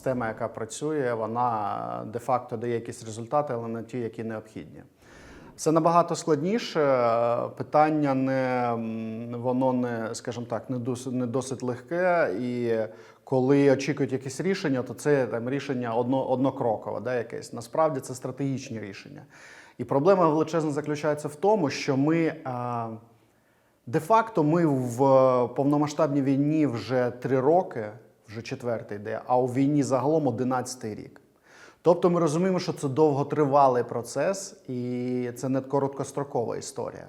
система, яка працює, вона де-факто дає якісь результати, але не ті, які необхідні. Це набагато складніше. Питання не воно не, скажімо так, не досить, не досить легке. І коли очікують якісь рішення, то це там рішення одно, однокрокове, да, якесь. Насправді це стратегічні рішення. І проблема величезна заключається в тому, що ми. А, Де-факто ми в повномасштабній війні вже три роки, вже четвертий йде, а у війні загалом 11 рік. Тобто ми розуміємо, що це довготривалий процес і це не короткострокова історія.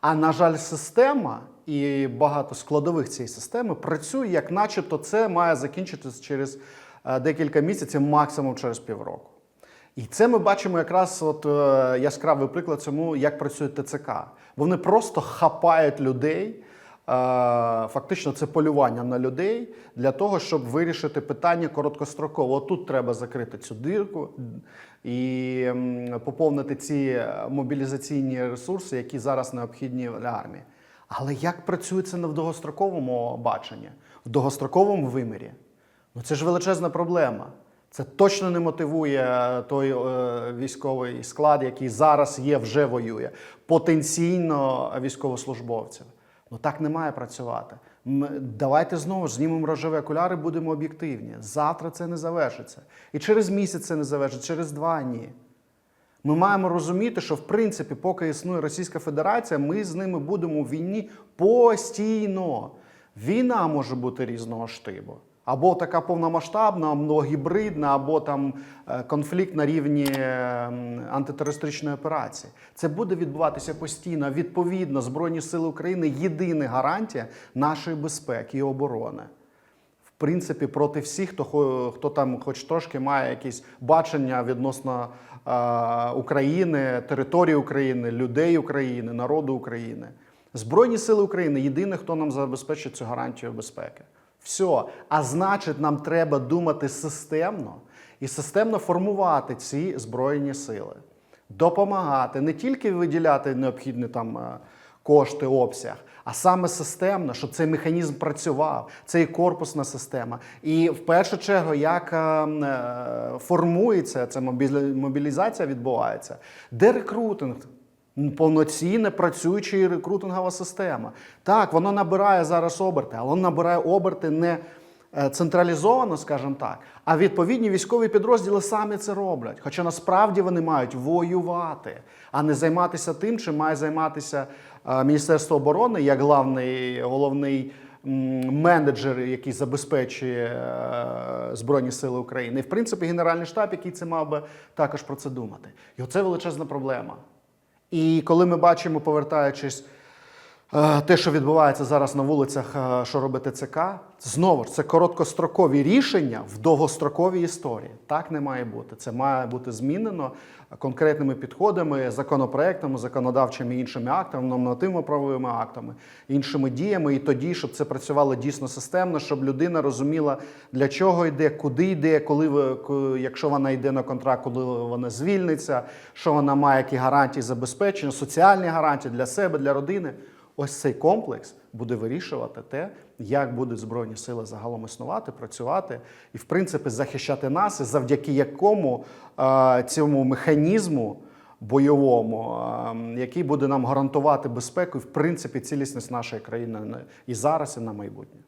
А на жаль, система і багато складових цієї системи працює, як начебто це має закінчитися через е, декілька місяців, максимум через півроку. І це ми бачимо якраз от е, яскравий приклад цьому, як працює ТЦК. Вони просто хапають людей. Е, Фактично, це полювання на людей для того, щоб вирішити питання короткостроково. От Тут треба закрити цю дирку і поповнити ці мобілізаційні ресурси, які зараз необхідні для армії. Але як працює це не в довгостроковому баченні, в довгостроковому вимірі? Ну це ж величезна проблема. Це точно не мотивує той е, військовий склад, який зараз є, вже воює, потенційно військовослужбовців. Ну так не має працювати. Ми, Давайте знову ж знімемо рожеві окуляри, будемо об'єктивні. Завтра це не завершиться. І через місяць це не завершиться, через два ні. Ми маємо розуміти, що в принципі, поки існує Російська Федерація, ми з ними будемо у війні постійно. Війна може бути різного штибу. Або така повномасштабна, або гібридна, або там е, конфлікт на рівні е, антитерористичної операції. Це буде відбуватися постійно. Відповідно, Збройні Сили України єдина гарантія нашої безпеки і оборони в принципі, проти всіх, хто, хто там хоч трошки має якісь бачення відносно е, України, території України, людей України, народу України. Збройні сили України єдине, хто нам забезпечить цю гарантію безпеки. Все. А значить, нам треба думати системно і системно формувати ці збройні сили, допомагати не тільки виділяти необхідні там. е, кошти, обсяг, а саме системно, щоб цей механізм працював, це і корпусна система. І в першу чергу, як е, е, формується ця мобілі- мобілізація, відбувається, де рекрутинг. Повноцінна працююча і рекрутингова система. Так, воно набирає зараз оберти, але воно набирає оберти не е, централізовано, скажімо так, а відповідні військові підрозділи самі це роблять. Хоча насправді вони мають воювати, а не займатися тим, чим має займатися е, Міністерство оборони як главний, головний менеджер, який забезпечує е, Збройні Сили України. І в принципі Генеральний штаб, який це мав би також про це думати. І оце величезна проблема. І коли ми бачимо, повертаючись, те, що відбувається зараз на вулицях, е, що робить ТЦК, знову ж це короткострокові рішення в довгостроковій історії. Так не має бути. Це має бути змінено конкретними підходами, законопроектами, законодавчими іншими актами, нормативно-правовими актами, іншими діями. І тоді, щоб це працювало дійсно системно, щоб людина розуміла, для чого йде, куди йде, коли ви, якщо вона йде на контракт, коли вона звільниться, що вона має які гарантії забезпечення, соціальні гарантії для себе, для родини. Ось цей комплекс буде вирішувати те, як будуть збройні сили загалом існувати, працювати і, в принципі, захищати нас, і завдяки якому е, цьому механізму бойовому, е, який буде нам гарантувати безпеку і, в принципі, цілісність нашої країни і зараз, і на майбутнє.